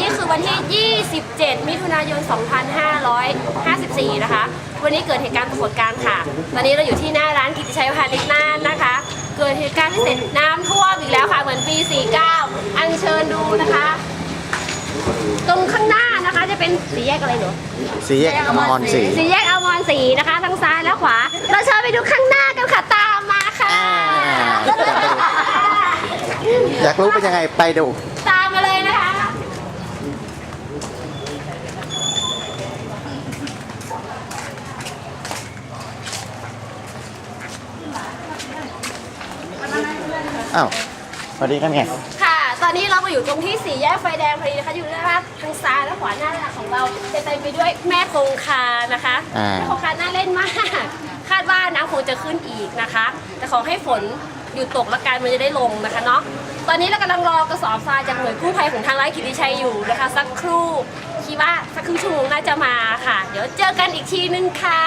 นี้คือวันที่ 27 มิถุนายน 2554 นะคะ วันนี้เกิดเหตุการณ์ปรากฏการณ์ค่ะ ตอนนี้เราอยู่ที่หน้าร้านกิติชัยพาณิชย์น่านนะคะ เกิดเหตุการณ์พิเศษน้ำท่วมอีกแล้วค่ะ เหมือนปี 49 อัญเชิญดูนะคะ ตรงข้างหน้านะคะจะเป็นสีแยกอะไรหนู สีแยกอมรสีสีแยกอมรสีนะคะ ทั้งซ้ายและขวา เราเชิญไปดูข้างหน้ากันค่ะ ตามมาค่ะอ่าอยากรู้เป็นยังไงไปดู ตามมาเลยนะคะ อ้าวสวัสดีครับไงค่ะ ตอนนี้เรามาอยู่ตรงที่สี่แยกไฟแดงพอดีนะคะอยู่ด้านทางซ้ายและขวาหน้าของเราจะเต็มไปด้วยแม่คงคานะคะอ่า แม่คงคาน่าเล่นมาก คาดว่าน้ำคงจะขึ้นอีกนะคะ แต่ขอให้ฝนหยุดตกและกันมันจะได้ลงนะคะเนาะตอนนี้เรากำลังรอกระสอบทรายจากหน่วยกู้ภัยของทางไร่กิติชัยอยู่นะคะ สักครู่คิดว่าสักครึ่งชั่วโมงน่าจะมาค่ะ เดี๋ยวเจอกันอีกทีนึงค่ะ